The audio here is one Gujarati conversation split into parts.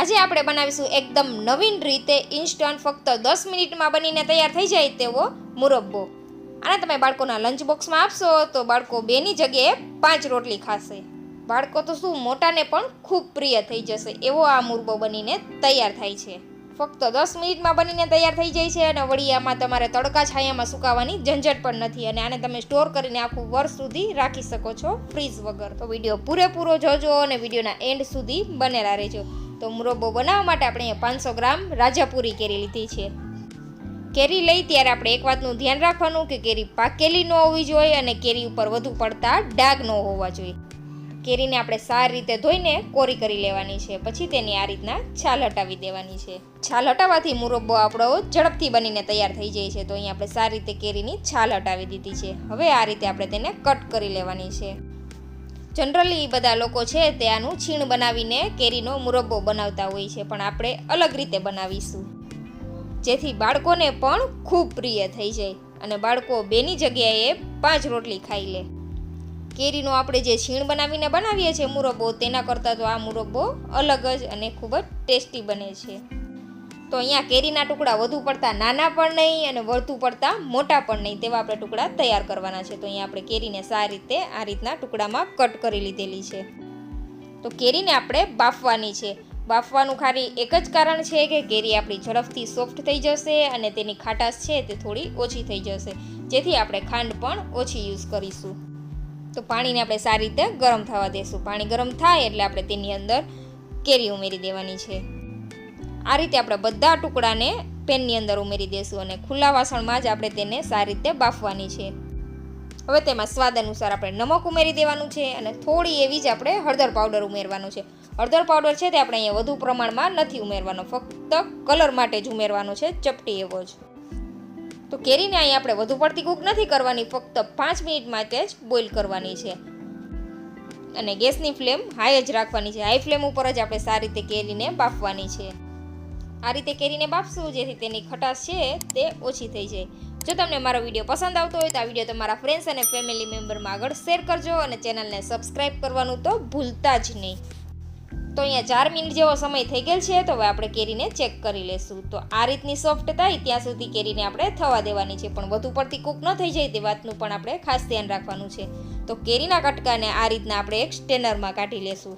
આજે આપણે બનાવીશું એકદમ નવીન રીતે ઇન્સ્ટન્ટ ફક્ત દસ મિનિટમાં બનીને તૈયાર થઈ જાય તેવો મુરબ્બો. આને તમે બાળકોના લંચ બોક્સમાં આપશો તો બાળકો બેની જગ્યાએ પાંચ રોટલી ખાશે. બાળકો તો શું મોટાને પણ ખૂબ પ્રિય થઈ જશે એવો આ મુરબ્બો બનીને તૈયાર થાય છે. ફક્ત દસ મિનિટમાં બનીને તૈયાર થઈ જાય છે અને વળી તમારે તડકા છાયામાં સુકાવાની ઝંઝટ પણ નથી અને આને તમે સ્ટોર કરીને આખું વર્ષ સુધી રાખી શકો છો ફ્રીઝ વગર. તો વીડિયો પૂરેપૂરો જોજો અને વિડીયોના એન્ડ સુધી બનેલા રહેજો. તો મુરબ્બો બનાવવા માટે આપણે પાંચસો ગ્રામ રાજાપુરી કેરી લીધી છે. કેરી લઈ ત્યારે આપણે એક વાતનું ધ્યાન રાખવાનું કે કેરી પાકેલી ન હોવી જોઈએ અને કેરી ઉપર વધુ પડતા ડાઘ ન હોવા જોઈએ. કેરીને આપણે સારી રીતે ધોઈને કોરી કરી લેવાની છે. પછી તેની આ રીતના છાલ હટાવી દેવાની છે. છાલ હટાવવાથી મુરબ્બો આપણો ઝડપથી બનીને તૈયાર થઈ જાય છે. તો અહીંયા આપણે સારી રીતે કેરીની છાલ હટાવી દીધી છે. હવે આ રીતે આપણે તેને કટ કરી લેવાની છે. જનરલી બધા લોકો છે તે આનું છીણ બનાવીને કેરીનો મુરબ્બો બનાવતા હોય છે, પણ આપણે અલગ રીતે બનાવીશું. જેથી બાળકોને પણ ખૂબ પ્રિય થઈ જાય અને બાળકો બેની જગ્યાએ પાંચ રોટલી ખાઈ લે. કેરીનો આપણે જે છીણ બનાવીને બનાવીએ છીએ મુરબ્બો, તેના કરતાં તો આ મુરબ્બો અલગ જ અને ખૂબ જ ટેસ્ટી બને છે. તો અહીંયા કેરીના ટુકડા વધુ પડતા નાના પણ નહીં અને વધુ પડતા મોટા પણ નહીં તેવા આપણે ટુકડા તૈયાર કરવાના છે. તો અહીંયા આપણે કેરીને સારી રીતે આ રીતના ટુકડામાં કટ કરી લીધેલી છે. તો કેરીને આપણે બાફવાની છે. બાફવાનું ખાલી એક જ કારણ છે કે કેરી આપણી ઝડપથી સોફ્ટ થઈ જશે અને તેની ખાટાશ છે તે થોડી ઓછી થઈ જશે. જેથી આપણે ખાંડ પણ ઓછી યુઝ કરીશું. તો પાણીને આપણે સારી રીતે ગરમ થવા દેશું. પાણી ગરમ થાય એટલે આપણે તેની અંદર કેરી ઉમેરી દેવાની છે. આ રીતે આપણે બધા ટુકડાને પેનની અંદર ઉમેરી દઈશું અને ખુલ્લા વાસણમાં જ આપણે તેને સારી રીતે બાફવાની છે. હવે તેમાં સ્વાદ અનુસાર આપણે નમક ઉમેરી દેવાનું છે અને થોડી એવી જ આપણે હળદર પાવડર ઉમેરવાનું છે. હળદર પાવડર છે તે આપણે અહીંયા વધુ પ્રમાણમાં નથી ઉમેરવાનો, ફક્ત કલર માટે જ ઉમેરવાનો છે, ચપટી એવો જ. તો કેરીને અહીંયા આપણે વધુ પડતી કૂક નથી કરવાની, ફક્ત પાંચ મિનિટ માટે જ બોઇલ કરવાની છે. અને ગેસની ફ્લેમ હાઈ જ રાખવાની છે. હાઈ ફ્લેમ ઉપર જ આપણે સારી રીતે કેરીને બાફવાની છે. આ રીતે કેરીને બાફશું, જેથી તેની ખટાશ છે તે ઓછી થઈ જાય. જો તમને મારો વીડિયો પસંદ આવતો હોય તો આ વીડિયો તમારા ફ્રેન્ડ્સ અને ફેમિલી મેમ્બરમાં આગળ શેર કરજો અને ચેનલને સબસ્ક્રાઈબ કરવાનું તો ભૂલતા જ નહીં. તો અહીંયા ચાર મિનિટ જેવો સમય થઈ ગયેલ છે, તો હવે આપણે કેરીને ચેક કરી લેશું. તો આ રીતની સોફ્ટ થાય ત્યાં સુધી કેરીને આપણે થવા દેવાની છે, પણ વધુ પડતી કૂક ન થઈ જાય તે વાતનું પણ આપણે ખાસ ધ્યાન રાખવાનું છે. તો કેરીના કટકાને આ રીતના આપણે એક સ્ટેનરમાં કાઢી લેશું.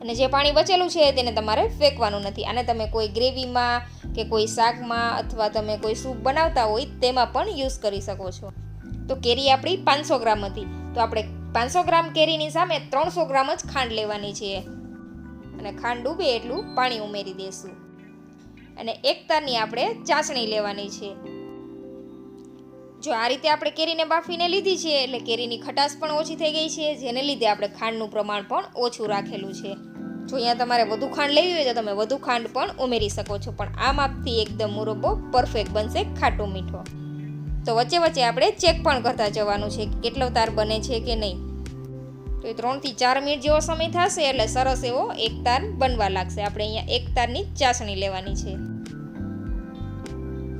અને જે પાણી બચેલું છે તેને તમારે ફેંકવાનું નથી. આને તમે કોઈ ગ્રેવીમાં કે કોઈ શાકમાં અથવા તમે કોઈ સૂપ બનાવતા હોય તેમાં પણ યુઝ કરી શકો છો. તો કેરી આપણી પાંચસો ગ્રામ હતી. તો આપણે પાંચસો ગ્રામ કેરીની સામે ત્રણસો ગ્રામ જ ખાંડ લેવાની છે. અને ખાંડ ડૂબે એટલું પાણી ઉમેરી દઈશું અને એક તારની આપણે ચાસણી લેવાની છે. જો આ રીતે આપણે કેરીને બાફીને લીધી છે, એટલે કેરીની ખટાશ પણ ઓછી થઈ ગઈ છે, જેને લીધે આપણે ખાંડનું પ્રમાણ પણ ઓછું રાખેલું છે. જો અહીંયા તમારે વધુ ખાંડ લેવી હોય તો તમે વધુ ખાંડ પણ ઉમેરી શકો છો. પણ આ માપથી એકદમ મુરબ્બો પરફેક્ટ બનશે ખાટો મીઠો. તો વચ્ચે વચ્ચે આપણે ચેક પણ કરતા જવાનું છે કેટલો તાર બને છે કે નહીં. તો એ ત્રણથી ચાર મિનિટ જેવો સમય થશે એટલે સરસ એવો એક તાર બનવા લાગશે. આપણે અહીંયા એક તારની ચાસણી લેવાની છે.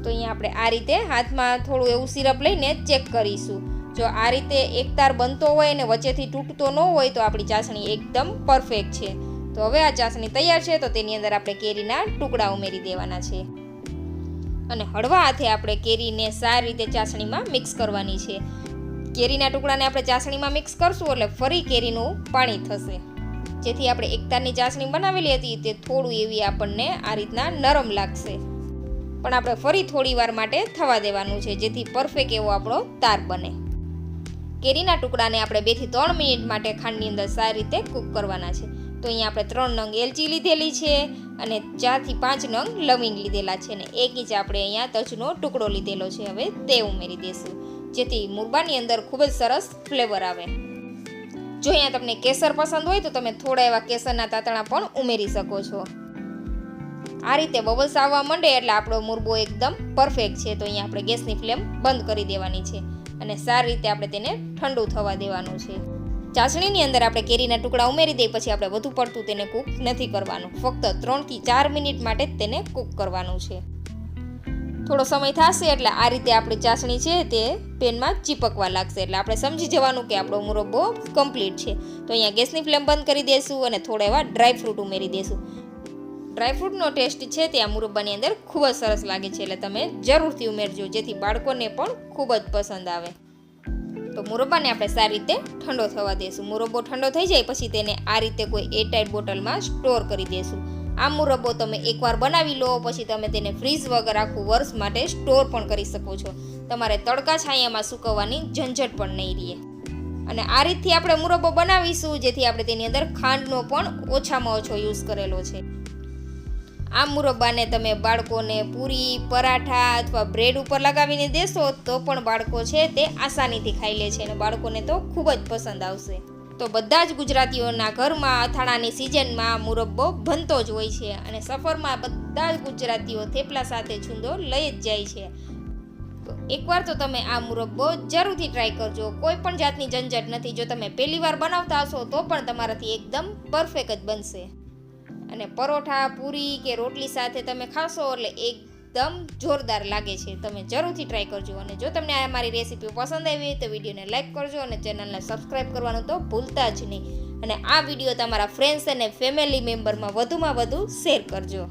તો અહીંયા આપણે આ રીતે હાથમાં થોડું એવું સિરપ લઈને ચેક કરીશું. જો આ રીતે એક તાર બનતો હોય અને વચ્ચેથી તૂટતો ન હોય તો આપણી ચાસણી એકદમ પરફેક્ટ છે. તો હવે આ ચાસણી તૈયાર છે, તો તેની અંદર આપણે કેરીના ટુકડા ઉમેરી દેવાના છે. અને હળવા હાથે આપણે કેરીને સારી રીતે ચાસણીમાં મિક્સ કરવાની છે. કેરીના ટુકડાને આપણે ચાસણીમાં મિક્સ કરશું એટલે ફરી કેરીનું પાણી થશે. જેથી આપણે એકતારની ચાસણી બનાવેલી હતી, તે થોડું એવી આપણને આ રીતના નરમ લાગશે. પણ આપણે ફરી થોડી વાર માટે થવા દેવાનું છે, જેથી પરફેક્ટ એવો આપણો તાર બને. કેરીના ટુકડાને આપણે બેથી ત્રણ મિનિટ માટે ખાંડની અંદર સારી રીતે કૂક કરવાના છે. તો અહીંયા આપણે ત્રણ નંગ એલચી લીધેલી છે અને ચારથી પાંચ નંગ લવિંગ લીધેલા છે ને એક ઇંચ આપણે અહીંયા તજનો ટુકડો લીધેલો છે. હવે તે ઉમેરી દઈશું જેથી મુરબાની અંદર ખૂબ જ સરસ ફ્લેવર આવે. જો અહીંયા તમને કેસર પસંદ હોય તો તમે થોડા એવા કેસરના તાતણા પણ ઉમેરી શકો છો. આ રીતે બબલ્સ આવવા માંડે એટલે આપણો મુરબો એકદમ પરફેક્ટ છે. તો અહીંયા આપણે ગેસની ફ્લેમ બંધ કરી દેવાની છે અને સારી રીતે આપણે તેને ઠંડુ થવા દેવાનું છે. ચાસણીની અંદર આપણે કેરીના ટુકડા ઉમેરી દઈએ, પછી આપણે વધુ પડતું તેને કૂક નથી કરવાનું. ફક્ત ત્રણથી ચાર મિનિટ માટે જ તેને કૂક કરવાનું છે. થોડો સમય થશે એટલે આ રીતે આપણી ચાસણી છે તે પેનમાં ચીપકવા લાગશે. એટલે આપણે સમજી જવાનું કે આપણો મુરબ્બો કમ્પ્લીટ છે. તો અહીંયા ગેસની ફ્લેમ બંધ કરી દઈશું અને થોડા એવા ડ્રાય ફ્રૂટ ઉમેરી દઈશું ડ્રાયફ્રૂટનો ટેસ્ટ છે તે આ મુરબ્બાની અંદર ખૂબ જ સરસ લાગે છે. એટલે તમે જરૂરથી ઉમેરજો, જેથી બાળકોને પણ ખૂબ જ પસંદ આવે. તો મુરબ્બાને આપણે સારી રીતે ઠંડો થવા દઈશું મુરબ્બો ઠંડો થઈ જાય પછી તેને આ રીતે કોઈ એરટાઈટ બોટલમાં સ્ટોર કરી દઈશું આ મુરબ્બો તમે એકવાર બનાવી લો, પછી તમે તેને ફ્રીઝ વગર આખું વર્ષ માટે સ્ટોર પણ કરી શકો છો. તમારે તડકા છાયામાં સૂકવવાની ઝંઝટ પણ નહીં રહે. અને આ રીતથી આપણે મુરબ્બો બનાવીશું, જેથી આપણે તેની અંદર ખાંડનો પણ ઓછામાં ઓછો યુઝ કરેલો છે. આ મુરબ્બાને તમે બાળકોને પૂરી, પરાઠા અથવા બ્રેડ ઉપર લગાવીને દેશો તો પણ બાળકો છે તે આસાનીથી ખાઈ લે છે અને બાળકોને તો ખૂબ જ પસંદ આવશે. તો બધા જ ગુજરાતીઓના ઘરમાં અથાણાની સિઝનમાં મુરબ્બો બનતો જ હોય છે અને સફરમાં બધા જ ગુજરાતીઓ થેપલા સાથે છૂંદો લઈ જ જાય છે. એકવાર તો તમે આ મુરબ્બો જરૂરથી ટ્રાય કરજો. કોઈ પણ જાતની ઝંઝટ નથી. જો તમે પહેલી વાર બનાવતા હશો તો પણ તમારાથી એકદમ પરફેક્ટ જ બનશે. અને પરોઠા, પૂરી કે રોટલી સાથે તમે ખાશો એટલે એકદમ જોરદાર લાગે છે. તમે જરૂરથી ટ્રાય કરજો અને જો તમને આ મારી રેસીપી પસંદ આવી હોય તો વિડીયોને લાઇક કરજો અને ચેનલને સબસ્ક્રાઈબ કરવાનું તો ભૂલતા જ નહીં. અને આ વીડિયો તમારા ફ્રેન્ડ્સ અને ફેમિલી મેમ્બરમાં વધુમાં વધુ શેર કરજો.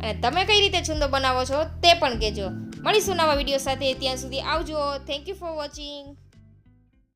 અને તમે કઈ રીતે છુંદો બનાવો છો તે પણ કહેજો. મળીશું નવા વીડિયો સાથે. ત્યાં સુધી આવજો. Thank you for watching